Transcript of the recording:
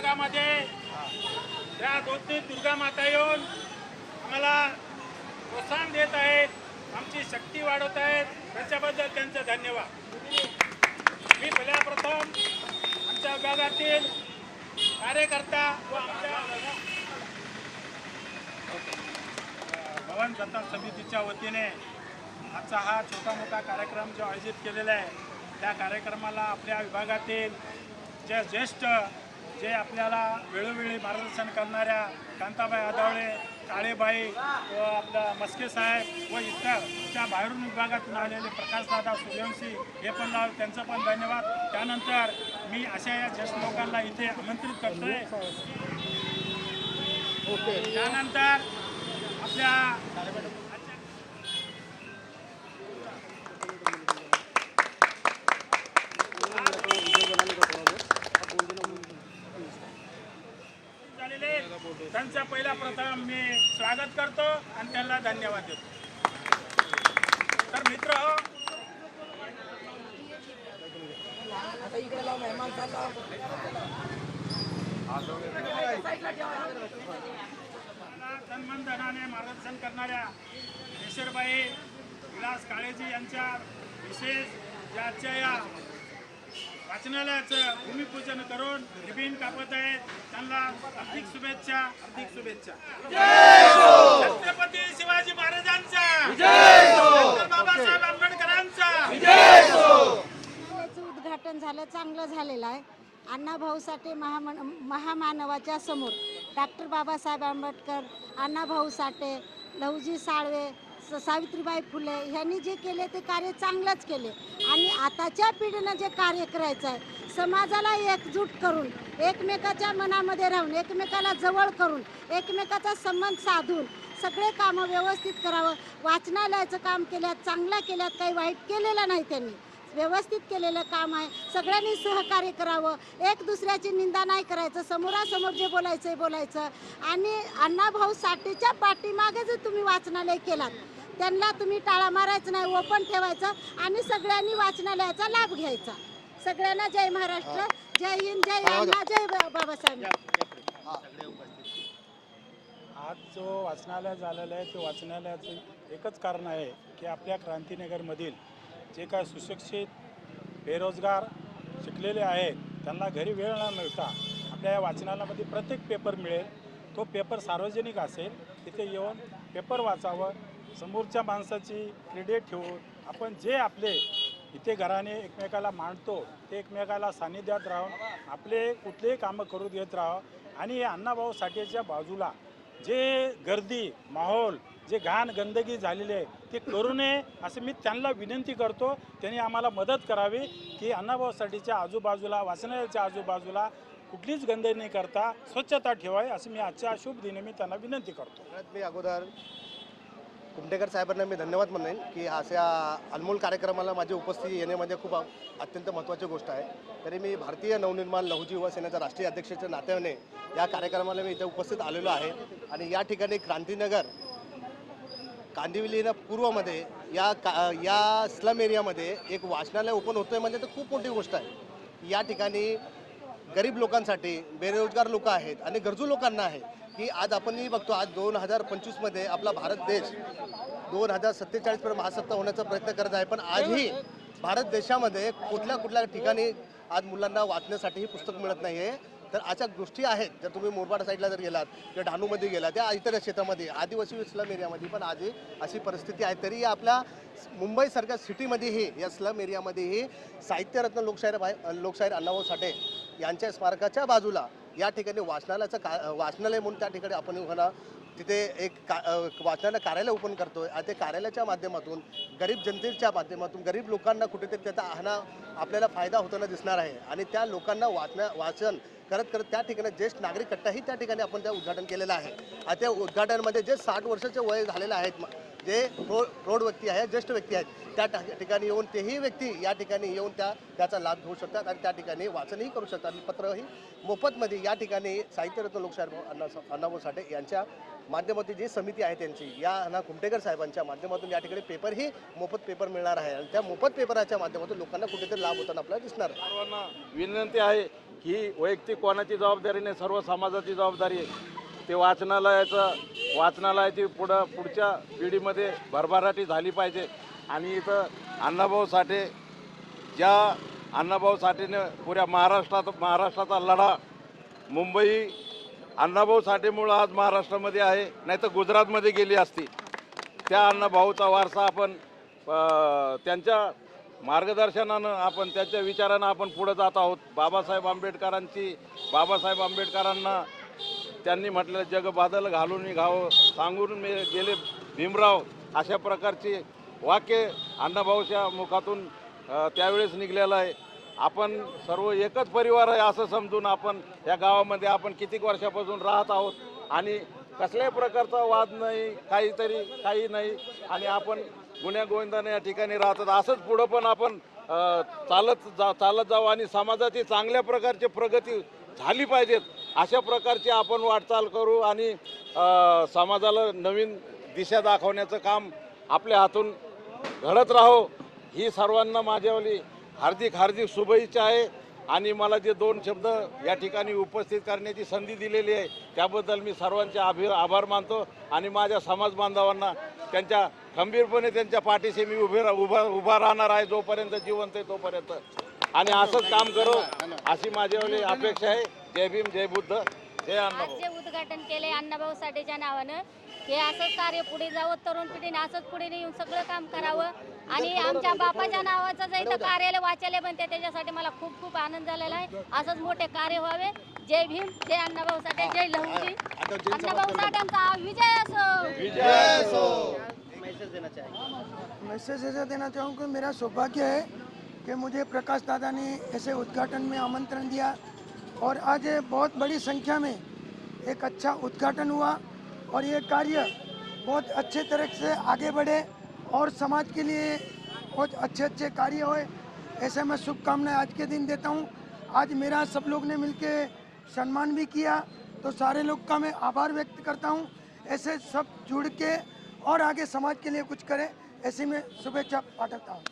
भागामध्ये विभागामध्ये त्या दोन तीन दुर्गा माता येऊन आम्हाला प्रोत्साहन देत आहेत. आमची शक्ती वाढवत आहेत. त्याच्याबद्दल त्यांचं धन्यवाद. मी पहिल्या प्रथम आमच्या विभागातील कार्यकर्ता व आमच्या भवन दत्ता समितीच्या वतीने आजचा हा छोटा मोठा कार्यक्रम जो आयोजित केलेला आहे त्या कार्यक्रमाला आपल्या विभागातील जे ज्येष्ठ जे आपल्याला वेळोवेळी मार्गदर्शन करणाऱ्या कांताबाई आदावळे काळेबाई व आपला मस्के साहेब व इतर त्या बाहेरून विभागातून आलेले प्रकाशदादा सूर्यवंशी हे पण लाव त्यांचं पण धन्यवाद. त्यानंतर मी अशा या ज्येष्ठ लोकांना इथे आमंत्रित करतोय. त्यानंतर आपल्या झालेले त्यांचा पहिला प्रथम मी स्वागत करतो आणि त्यांना धन्यवाद देतो. तर मित्र तन्मनधनाने मला धनाने मार्गदर्शन करणाऱ्या केशरबाई विलास काळेजी यांच्या विशेष ज्याच्या या वाचनालयाचं भूमिपूजन करून रिबीन कापत आहेत. त्यांना हार्दिक शुभेच्छा हार्दिक शुभेच्छा. छत्रपती शिवाजी महाराजांचा डॉक्टर बाबासाहेब आंबेडकरांचा. उद्घाटन झालं चांगलं झालेलं आहे. अण्णाभाऊ साठे महामन महामानवाच्या समोर. डॉक्टर बाबासाहेब आंबेडकर अण्णाभाऊ साठे लहुजी साळवे स- सावित्रीबाई फुले ह्यांनी जे केले ते कार्य चांगलंच केले. आणि आताच्या पिढीनं जे कार्य करायचं आहे समाजाला एकजूट करून एकमेकाच्या मनामध्ये राहून एकमेकाला जवळ करून एकमेकाचा संबंध साधून सगळे कामं व्यवस्थित करावं. वाचनालयाचं काम केल्यात चांगलं केल्यात काही वाईट केलेलं नाही त्यांनी. व्यवस्थित केलेलं काम आहे. सगळ्यांनी सहकार्य करावं. एक दुसऱ्याची निंदा नाही करायचं. समोरासमोर जे बोलायचं आहे बोलायचं. आणि अण्णाभाऊ साठेच्या पाठीमागे जर तुम्ही वाचनालय केलात त्यांना तुम्ही टाळा मारायचं नाही ओपन ठेवायचं आणि सगळ्यांनी वाचनालयाचा लाभ घ्यायचा. सगळ्यांना जय महाराष्ट्र जय हिंद जय अण्णा जय बा- बाबासाहेब. आज जो वाचनालय झालेलं आहे ते वाचनालयाचं एकच कारण आहे की आपल्या क्रांतीनगरमधील जे काय सुशिक्षित बेरोजगार शिकलेले आहेत त्यांना घरी वेळ न मिळता आपल्या या वाचनालयामध्ये प्रत्येक पेपर मिळेल. तो पेपर सार्वजनिक असेल. तिथे येऊन पेपर वाचावं समोरच्या माणसाची क्रेडिट ठेवून आपण जे आपले इथे घराने एकमेकाला मांडतो ते एकमेकाला सानिध्यात राहून आपले कुठलेही कामं करू देत राहावं. आणि हे अण्णाभाऊ साठेच्या बाजूला जे गर्दी माहोल जे घाण गंदगी झालेली आहे ते करू नये असं मी त्यांना विनंती करतो. त्यांनी आम्हाला मदत करावी की अण्णाभाऊसाठीच्या आजूबाजूला वाचनालयाच्या आजूबाजूला कुठलीच गंदगी नाही करता स्वच्छता ठेवावी असं मी आजच्या शुभ दिनी मी त्यांना विनंती करतो. मी अगोदर कुमटेकर साहेबांना मी धन्यवाद म्हणेन की अशा अनमोल कार्यक्रमाला माझी उपस्थिती येणे म्हणजे खूप अत्यंत महत्त्वाची गोष्ट आहे. तरी मी भारतीय नवनिर्माण लहुजी युवा सेनेचा राष्ट्रीय अध्यक्षाच्या नात्याने या कार्यक्रमाला मी इथे उपस्थित आलेलो आहे. आणि या ठिकाणी क्रांतीनगर कांदिवलीला पूर्वमध्ये या का या स्लम एरियामध्ये एक वाचनालय ओपन होतं आहे म्हणजे तर खूप मोठी गोष्ट आहे. या ठिकाणी गरीब लोकांसाठी बेरोजगार लोक आहेत आणि गरजू लोकांना आहे की आज आपणही बघतो आज दोन हजार पंचवीसमध्ये आपला भारत देश दोन हजार सत्तेचाळीसपर्यंत महासत्ता होण्याचा प्रयत्न करत आहे. पण आजही भारत देशामध्ये कुठल्या कुठल्या ठिकाणी आज मुलांना वाचण्यासाठी पुस्तक मिळत नाही आहे तर अशा गोष्टी आहेत. जर तुम्ही मोरबाडा साईडला जर गेलात किंवा डहाणूमध्ये गेलात त्या इतर क्षेत्रामध्ये आदिवासी स्लम एरियामध्ये पण आजही अशी परिस्थिती आहे. तरी आपल्या मुंबईसारख्या सिटीमध्येही या स्लम एरियामध्येही साहित्यरत्न लोकशाहीर भाई लोकशाहीर अण्णाभाऊ साठे यांच्या स्मारकाच्या बाजूला या ठिकाणी वाचनालयाचं का वाचनालय म्हणून त्या ठिकाणी आपण म्हणा तिथे एक का वाचनालय कार्यालय ओपन करतोय. आणि ते कार्यालयाच्या माध्यमातून गरीब जनतेच्या माध्यमातून गरीब लोकांना कुठेतरी त्याचा हा आपल्याला फायदा होताना दिसणार आहे. आणि त्या लोकांना वाचना वाचन करत करत त्या ठिकाणी ज्येष्ठ नागरिक कट्टाही त्या ठिकाणी आपण त्या उद्घाटन केलेलं आहे. आणि त्या उद्घाटनमध्ये जे साठ वर्षाचे वय झालेले आहेत जे प्रौ प्रौढ व्यक्ती आहेत ज्येष्ठ व्यक्ती आहेत त्या ठिकाणी येऊन तेही व्यक्ती या ठिकाणी येऊन त्या त्याचा लाभ घेऊ शकतात आणि त्या ठिकाणी वाचनही करू शकतात. आणि पत्रही मोफतमध्ये या ठिकाणी साहित्यरत्न लोकशाहीर अण्णा अण्णाभाऊ साठे यांच्या माध्यमातून जी समिती आहे त्यांची या अण्णा कुमटेकर साहेबांच्या माध्यमातून या ठिकाणी पेपरही मोफत पेपर मिळणार आहे. आणि त्या मोफत पेपराच्या माध्यमातून लोकांना कुठेतरी लाभ होताना आपल्याला दिसणार. सर्वांना विनंती आहे ही वैयक्तिक कोणाची जबाबदारी नाही सर्व समाजाची जबाबदारी आहे. ते वाचनालयाचं वाचनालयाची पुढं पुढच्या पिढीमध्ये भरभराटी झाली पाहिजे. आणि इथं अण्णाभाऊ साठे ज्या अण्णाभाऊ साठेने पुऱ्या महाराष्ट्रात महाराष्ट्राचा लढा मुंबई अण्णाभाऊ साठेमुळं आज महाराष्ट्रामध्ये आहे नाही तर गुजरातमध्ये गेली असती. त्या अण्णाभाऊचा वारसा आपण त्यांच्या मार्गदर्शनानं आपण त्यांच्या विचारानं आपण पुढे जात आहोत. बाबासाहेब आंबेडकरांची बाबासाहेब आंबेडकरांना त्यांनी म्हटलं जग बादल घालून घावं सांगून मी गेले भीमराव अशा प्रकारची वाक्य अण्णाभाऊच्या मुखातून त्यावेळेस निघलेलं आहे. आपण सर्व एकच परिवार आहे असं समजून आपण या गावामध्ये आपण कितीक वर्षापासून राहत आहोत आणि कसल्याही प्रकारचा वाद नाही काहीतरी काही नाही. आणि आपण गुन्ह्या गोविंदाने या ठिकाणी राहतात. असंच पुढं पण आपण चालत जा चालत जाऊ आणि समाजाची चांगल्या प्रकारची प्रगती झाली पाहिजेत. अशा प्रकारची आपण वाटचाल करू आणि समाजाला नवीन दिशा दाखवण्याचं काम आपल्या हातून घडत राहो. ही सर्वांना माझ्यावाली हार्दिक हार्दिक शुभेच्छा आहे. आणि मला जे दोन शब्द या ठिकाणी उपस्थित करण्याची संधी दिलेली आहे त्याबद्दल मी सर्वांचे आभि आभार मानतो आणि माझ्या समाज बांधवांना त्यांच्या खंबीरपणे त्यांच्या पाठीशी मी उभे रा- उभा उभा राहणार आहे जोपर्यंत जिवंत आहे तोपर्यंत. आणि असंच काम करो अशी माझ्यावाली अपेक्षा आहे. जय भीम जय बुद्ध जय आज उद्घाटन केले अण्णाभाऊ साठेच्या नावानं हे असंच कार्य पुढे जावं तरुण पिढीने असंच पुढे येऊन सगळं काम करावं. आणि आमच्या बापाच्या नावाचं जर इथं कार्यालय वाचायला बनते त्याच्यासाठी मला खूप खूप आनंद झालेला आहे. असंच मोठे कार्य व्हावे. जय भीम जय अण्णाभाऊ साठे जय लहुजी अण्णाभाऊ साठ्यांचा विजय असो. मैसेज ऐसा देना चाहूँगा कि मेरा सौभाग्य है कि मुझे प्रकाश दादा ने ऐसे उद्घाटन में आमंत्रण दिया और आज बहुत बड़ी संख्या में एक अच्छा उद्घाटन हुआ। और ये कार्य बहुत अच्छे तरह से आगे बढ़े और समाज के लिए बहुत अच्छे अच्छे कार्य हुए। ऐसे मैं शुभकामनाएँ आज के दिन देता हूँ। आज मेरा सब लोग ने मिलके सम्मान भी किया तो सारे लोग का मैं आभार व्यक्त करता हूँ। ऐसे सब जुड़ के और आगे समाज के लिए कुछ करें, ऐसी मैं शुभेच्छा पाठकता हूँ।